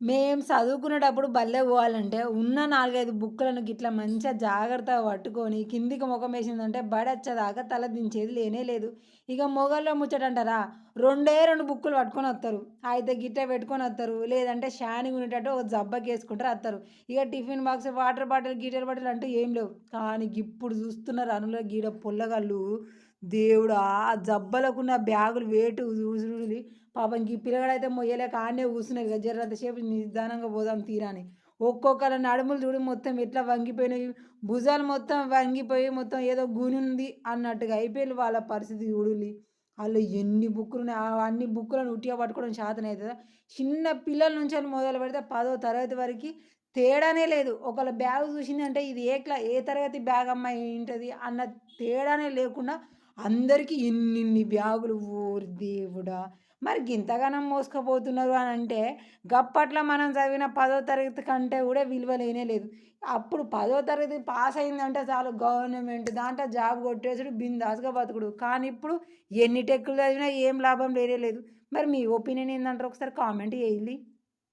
మేము చదువుకునేటప్పుడు బల్లె పోవాలంటే ఉన్న నాలుగైదు బుక్కులను గిట్లా మంచిగా జాగ్రత్తగా పట్టుకొని కిందికి ముఖం వేసిందంటే బడొచ్చేదాకా తల దించేది లేనే లేదు. ఇక మొగల్లో ముచ్చటంటారా? రెండే రెండు బుక్కులు పట్టుకొని వస్తారు అయితే గిట్ట పెట్టుకొని వస్తారు లేదంటే షానింగ్ ఉండేటట్టు ఒక జబ్బకి వేసుకుంటారు వస్తారు ఇక టిఫిన్ బాక్స్ వాటర్ బాటిల్ గీటర్ బాటిల్ అంటే ఏం లేవు. కానీ ఇప్పుడు చూస్తున్నారు అనులో గీడ పుల్లగాళ్ళు దేవుడు ఆ జబ్బలకున్న బ్యాగులు వేటు చూసి పాపం ఈ పిల్లగాడైతే మొయ్యలేక ఆడనే కూర్చున్నాయి కదా జర్రంతసేపు నిదానంగా పోదాం తీరాని. ఒక్కొక్కరు నడుములు చూడు మొత్తం ఎట్లా వంగిపోయినాయి. భుజాలు మొత్తం వంగిపోయి మొత్తం ఏదో గుని ఉంది అన్నట్టుగా అయిపోయి వాళ్ళ పరిస్థితి చూడులి. వాళ్ళు ఎన్ని బుక్కులు ఉన్నాయి? అన్ని బుక్కులను ఉట్టిగా పట్టుకోవడం శాతం అవుతుందా? చిన్న పిల్లల నుంచి మొదలు పెడితే పదో తరగతి వరకు తేడానే లేదు. ఒకళ్ళ బ్యాగ్ చూసిందంటే ఇది ఏ క్లా ఏ తరగతి బ్యాగ్ అమ్మాయి ఏంటది అన్న తేడానే లేకుండా అందరికీ ఇన్నిన్ని బ్యాగులు ఊరి దేవుడా. మరి ఇంతగానం మోసుకపోతున్నారు అని అంటే గప్పట్లో మనం చదివిన పదో తరగతి కంటే కూడా విలువ లేనే లేదు. అప్పుడు పదో తరగతి పాస్ అయిందంటే చాలు గవర్నమెంట్ దాంట్లో జాబ్ కొట్టేసుడు బిందాస్గా బతుకుడు. కానీ ఇప్పుడు ఎన్ని టెక్కులు చదివినా ఏం లాభం లేనే లేదు. మరి మీ ఒపీనియన్ ఏంటంటారు ఒకసారి కామెంట్ చేయాలి